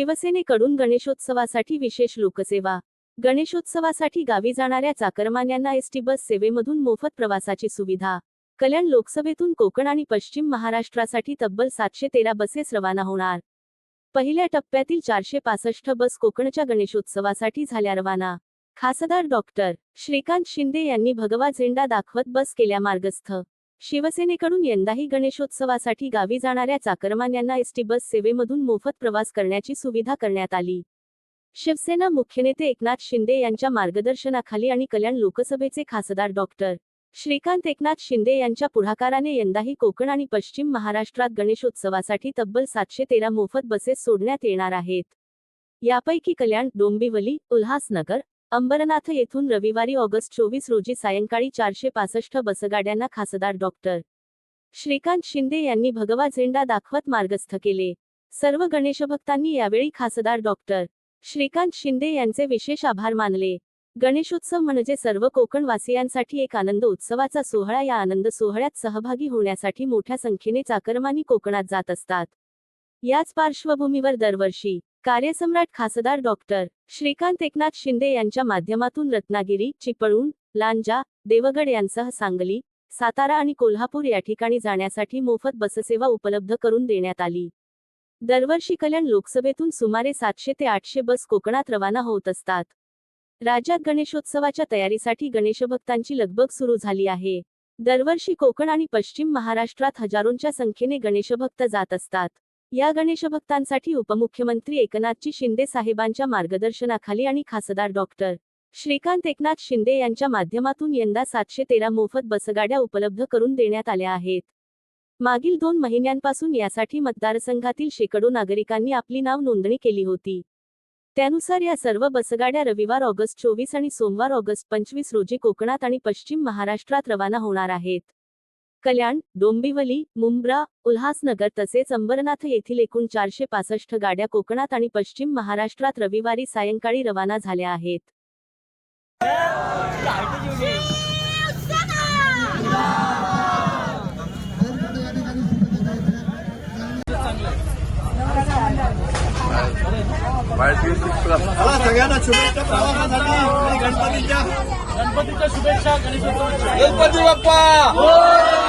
शिवसेनेकडून गणेशोत्सवासाठी विशेष लोकसेवा. गणेशोत्सवासाठी गावी जाणाऱ्या चाकरमान्यांना एसटी बस सेवेमधून मोफत प्रवासाची सुविधा. कल्याण लोकसभेतून कोकण आणि पश्चिम महाराष्ट्रासाठी तब्बल सातशे तेरा बसेस रवाना होणार. पहिल्या टप्प्यातील चारशे पासष्ट बस कोकणच्या गणेशोत्सवासाठी झाल्या रवाना. खासदार डॉक्टर श्रीकांत शिंदे यांनी भगवा झेंडा दाखवत बस केल्या मार्गस्थ शिवसेनेकडून यंदाही गणेशोत्सवासाठी गावी जाणाऱ्या चाकरमान्यांना एसटी बस सेवेमधून मोफत प्रवास करण्याची सुविधा करण्यात आली. शिवसेना मुख्यनेते एकनाथ शिंदे यांच्या मार्गदर्शनाखाली आणि कल्याण लोकसभेचे खासदार डॉक्टर श्रीकांत एकनाथ शिंदे यांच्या पुढाकाराने यंदाही कोकण आणि पश्चिम महाराष्ट्रात गणेशोत्सवासाठी तब्बल सातशे तेरा मोफत बसेस सोडण्यात येणार आहेत. यापैकी कल्याण डोंबिवली उल्हासनगर अंबरनाथ येथून रविवारी ऑगस्ट चोवीस रोजी सायंकाळी चारशे पासष्ट बसगाड्यांना खासदार डॉक्टर श्रीकांत शिंदे यांनी भगवा झेंडा दाखवत मार्गस्थ केले. सर्व गणेशभक्तांनी यावेळी खासदार डॉक्टर श्रीकांत शिंदे यांचे विशेष आभार मानले. गणेशोत्सव म्हणजे सर्व कोकणवासियांसाठी एक आनंद उत्सवाचा सोहळा. या आनंद सोहळ्यात सहभागी होण्यासाठी मोठ्या संख्येने चाकरमानी कोकणात जात असतात. याच पार्श्वभूमीवर दरवर्षी कार्यसम्राट खासदार डॉक्टर श्रीकांत एकनाथ शिंदे यांच्या माध्यमातून रत्नागिरी चिपळूण लांजा देवगड यांसह सांगली सातारा आणि कोल्हापूर या ठिकाणी जाण्यासाठी मोफत बससेवा उपलब्ध करून देण्यात आली. दरवर्षी कल्याण लोकसभेतून सुमारे सातशे ते आठशे बस कोकणात रवाना होत असतात. राज्यात गणेशोत्सवाच्या तयारीसाठी गणेशभक्तांची लगबग सुरू झाली आहे. दरवर्षी कोकण आणि पश्चिम महाराष्ट्रात हजारोंच्या संख्येने गणेशभक्त जात असतात. या गणेशभक्तांसाठी उपमुख्यमंत्री एकनाथजी शिंदे साहेबांच्या मार्गदर्शनाखाली आणि खासदार डॉक्टर श्रीकांत एकनाथ शिंदे यांच्या माध्यमातून यंदा सातशे तेरा मोफत बसगाड्या उपलब्ध करून देण्यात आल्या आहेत. मागील दोन महिन्यांपासून यासाठी मतदारसंघातील शेकडो नागरिकांनी आपली नाव नोंदणी केली होती. त्यानुसार या सर्व बसगाड्या रविवार ऑगस्ट चोवीस आणि सोमवार ऑगस्ट पंचवीस रोजी कोकणात आणि पश्चिम महाराष्ट्रात रवाना होणार आहेत. कल्याण डोंबिवली मुंब्रा उल्हासनगर तसेच अंबरनाथ येथील एकूण चारशे पासष्ट गाड्या कोकणात आणि पश्चिम महाराष्ट्रात रविवारी सायंकाळी रवाना झाल्या आहेत. मला सगळ्यांना शुभेच्छा प्रवासासाठी आणि गणपतीच्या गणपतीच्या शुभेच्छा गणेशोत्सवाच्या. गणपती बाप्पा!